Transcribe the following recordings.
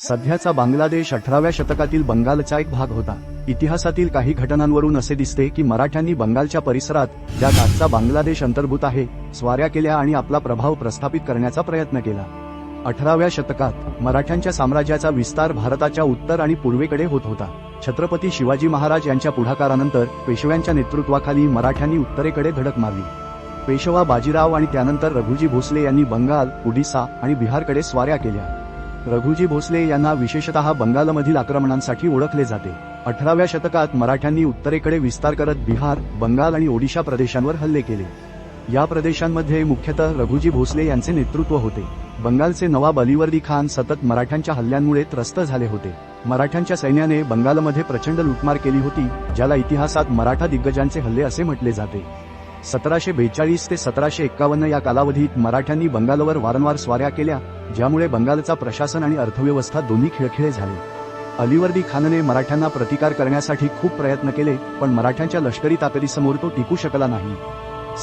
सध्याचा बांगलादेश अठराव्या शतकातील बंगालचा एक भाग होता. इतिहासातील काही घटनांवरून असे दिसते की मराठ्यांनी बंगालच्या परिसरात ज्यात आजचा बांगलादेश अंतर्भूत आहे स्वाऱ्या केल्या आणि आपला प्रभाव प्रस्थापित करण्याचा प्रयत्न केला. अठराव्या शतकात मराठ्यांच्या साम्राज्याचा विस्तार भारताच्या उत्तर आणि पूर्वेकडे होत होता. छत्रपती शिवाजी महाराज यांच्या पुढाकारानंतर पेशव्यांच्या नेतृत्वाखाली मराठ्यांनी उत्तरेकडे धडक मारली. पेशवा बाजीराव आणि त्यानंतर रघुजी भोसले यांनी बंगाल ओडिसा आणि बिहारकडे स्वाऱ्या केल्या. रघुजी भोसले यांना विशेषतः बंगालमधील आक्रमणांसाठी ओळखले जाते. अठराव्या शतकात मराठ्यांनी उत्तरेकडे विस्तार करत बिहार बंगाल आणि ओडिशा प्रदेशांवर हल्ले केले. या प्रदेशांमध्ये मुख्यतः रघुजी भोसले यांचे नेतृत्व होते. बंगालचे नवाब अलिवर्दी खान सतत मराठ्यांच्या हल्ल्यांमुळे त्रस्त झाले होते. मराठ्यांच्या सैन्याने बंगालमध्ये प्रचंड लुटमार केली होती ज्याला इतिहासात मराठा दिग्गजांचे हल्ले असे म्हटले जाते. सतराशे बेचाळीस ते सतराशे एक्कावन्न या कालावधीत मराठ्यांनी बंगालवर वारंवार स्वाऱ्या केल्या ज्यामुळे बंगालचा प्रशासन आणि अर्थव्यवस्था दोन्ही खिळखिळे झाले. अलिवर्दी खानने मराठ्यांना प्रतिकार करण्यासाठी खूप प्रयत्न केले पण मराठ्यांच्या लष्करी ताकदीसमोर तो टिकू शकला नाही.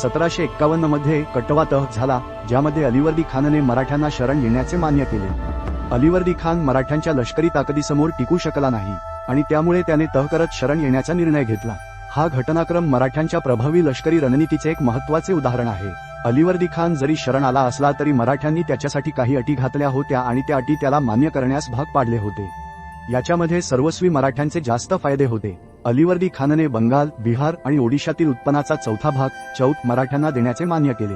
सतराशे एक्कावन्नमध्ये कटवा तह झाला ज्यामध्ये अलिवर्दी खानने मराठ्यांना शरण येण्याचे मान्य केले. अलिवर्दी खान मराठ्यांच्या लष्करी ताकदीसमोर टिकू शकला नाही आणि त्यामुळे त्याने तह करत शरण येण्याचा निर्णय घेतला. हा घटनाक्रम मराठ्यांच्या प्रभावी लष्करी रणनीतीचे एक महत्त्वाचे उदाहरण आहे. अलिवर्दी खान जरी शरण आला असला तरी मराठ्यांनी त्याच्यासाठी काही अटी घातल्या होत्या आणि त्या अटी त्याला मान्य करण्यास भाग पाडले होते. याच्यामध्ये सर्वस्वी मराठ्यांचे जास्त फायदे होते. अलिवर्दी खानने बंगाल बिहार आणि ओडिशातील उत्पन्नाचा चौथा भाग चौथ मराठ्यांना देण्याचे मान्य केले.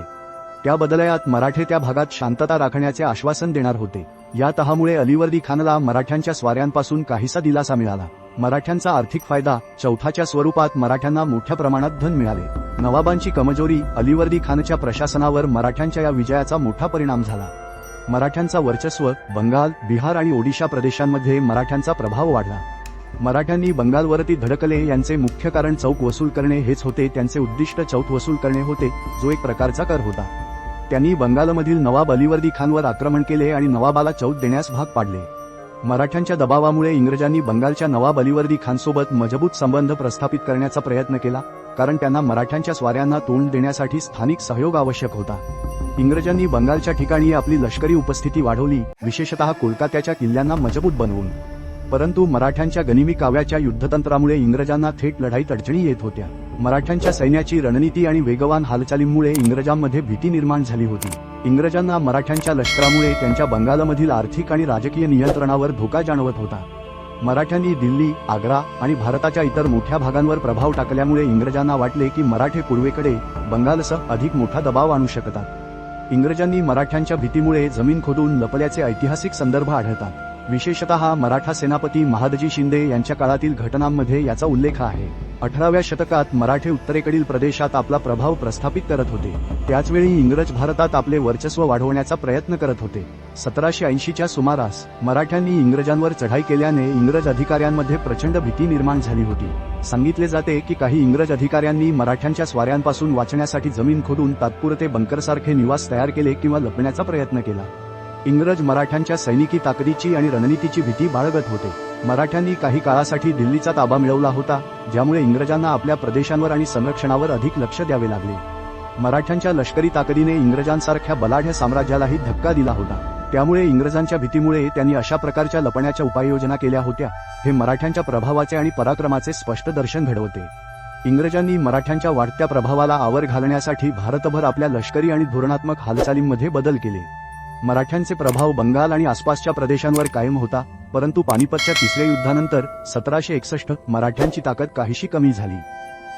त्या बदलयात मराठे त्या भागात शांतता राखण्याचे आश्वासन देणार होते. या तहामुळे अलिवर्दी खानला मराठ्यांच्या स्वाऱ्यांपासून काहीसा दिलासा मिळाला. मराठ्यांचा आर्थिक फायदा चौथाच्या स्वरूपात मराठ्यांना मोठ्या प्रमाणात धन मिळाले. नवाबांची कमजोरी अलिवर्दी खानच्या प्रशासनावर मराठ्यांच्या या विजयाचा मोठा परिणाम झाला. मराठ्यांचा वर्चस्व बंगाल बिहार आणि ओडिशा प्रदेशांमध्ये मराठ्यांचा प्रभाव वाढला. मराठ्यांनी बंगालवरती धडकले यांचे मुख्य कारण चौक वसूल करणे हेच होते त्यांचे उद्दिष्ट चौक वसूल करणे होते जो एक प्रकारचा कर होता. त्यांनी बंगालमधील नवाब अलिवर्दी खानवर आक्रमण केले आणि नवाबाला चौथ देण्यास भाग पाडले. मराठ्यांच्या दबावामुळे इंग्रजांनी बंगालच्या नवाब अलिवर्दी खानसोबत मजबूत संबंध प्रस्थापित करण्याचा प्रयत्न केला कारण त्यांना मराठ्यांच्या स्वाऱ्यांना तोंड देण्यासाठी स्थानिक सहयोग आवश्यक होता. इंग्रजांनी बंगालच्या ठिकाणी आपली लष्करी उपस्थिती वाढवली विशेषतः कोलकात्याच्या किल्ल्यांना मजबूत बनवून. परंतु मराठ्यांच्या गनिमी काव्याच्या युद्धतंत्रामुळे इंग्रजांना थेट लढाईत अडचणी येत होत्या. मराठ्यांच्या सैन्याची रणनीती आणि वेगवान हालचालींमुळे इंग्रजांमध्ये भीती निर्माण झाली होती. इंग्रजांना मराठ्यांच्या लष्करामुळे त्यांच्या बंगालमधील आर्थिक आणि राजकीय नियंत्रणावर धोका जाणवत होता. मराठ्यांनी दिल्ली आग्रा आणि भारताच्या इतर मोठ्या भागांवर प्रभाव टाकल्यामुळे इंग्रजांना वाटले की मराठे पूर्वेकडे बंगालसह अधिक मोठा दबाव आणू शकतात. इंग्रजांनी मराठ्यांच्या भीतीमुळे जमीन खोदून लपल्याचे ऐतिहासिक संदर्भ आढळतात. विशेषतः मराठा सेनापती महादजी शिंदे यांच्या काळातील घटनांमध्ये याचा उल्लेख आहे. अठराव्या शतकात मराठे उत्तरेकडील प्रदेशात आपला प्रभाव प्रस्थापित करत होते. त्याचवेळी इंग्रज भारतात आपले वर्चस्व वाढवण्याचा प्रयत्न करत होते. सतराशे ऐंशीच्या सुमारास मराठ्यांनी इंग्रजांवर चढाई केल्याने इंग्रज अधिकाऱ्यांमध्ये प्रचंड भीती निर्माण झाली होती. सांगितले जाते की काही इंग्रज अधिकाऱ्यांनी मराठ्यांच्या स्वाऱ्यांपासून वाचण्यासाठी जमीन खोदून तात्पुरते बंकरसारखे निवास तयार केले किंवा लपण्याचा प्रयत्न केला. इंग्रज मराठ्यांच्या सैनिकी ताकदीची आणि रणनीतीची भीती बाळगत होते. मराठ्यांनी काही काळासाठी दिल्लीचा ताबा मिळवला होता ज्यामुळे इंग्रजांना आपल्या प्रदेशांवर आणि संरक्षणावर अधिक लक्ष द्यावे लागले. मराठ्यांच्या लष्करी ताकदीने इंग्रजांसारख्या बलाढ्य साम्राज्यालाही धक्का दिला होता. त्यामुळे इंग्रजांच्या भीतीमुळे त्यांनी अशा प्रकारच्या लपण्याच्या उपाययोजना केल्या होत्या हे मराठ्यांच्या प्रभावाचे आणि पराक्रमाचे स्पष्ट दर्शन घडवते. इंग्रजांनी मराठ्यांच्या वाढत्या प्रभावाला आवर घालण्यासाठी भारतभर आपल्या लष्करी आणि धोरणात्मक हालचालींमध्ये बदल केले. मराठ्यांचे प्रभाव बंगाल आणि आसपासच्या प्रदेशांवर कायम होता परंतु पानिपतच्या तिसऱ्या युद्धानंतर सतराशे एकसष्ट मराठ्यांची ताकद काहीशी कमी झाली.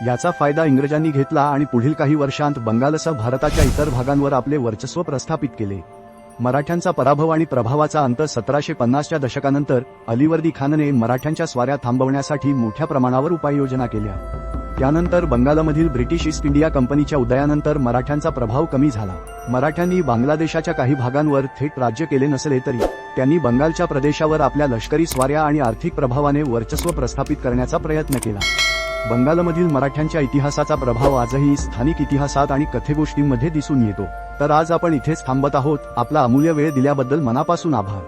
याचा फायदा इंग्रजांनी घेतला आणि पुढील काही वर्षांत बंगालसह भारताच्या इतर भागांवर आपले वर्चस्व प्रस्थापित केले. मराठ्यांचा पराभव आणि प्रभावाचा अंत सतराशे पन्नासच्या दशकानंतर अलिवर्दी खानने मराठ्यांच्या स्वाऱ्या थांबवण्यासाठी मोठ्या प्रमाणावर उपाययोजना केल्या. त्यानंतर बंगालमधील ब्रिटिश ईस्ट इंडिया कंपनीच्या उदयानंतर मराठ्यांचा प्रभाव कमी झाला. मराठ्यांनी बांगलादेशाच्या काही भागांवर थेट राज्य केले नसले तरी त्यांनी बंगालच्या प्रदेशावर आपल्या लष्करी स्वाऱ्या आणि आर्थिक प्रभावाने वर्चस्व प्रस्थापित करण्याचा प्रयत्न केला. बंगालमधील मराठ्यांच्या इतिहासाचा प्रभाव आजही स्थानिक इतिहासात आणि कथेगोष्टींमध्ये दिसून येतो. तर आज आपण इथेच थांबत आहोत. आपला अमूल्य वेळ दिल्याबद्दल मनापासून आभार.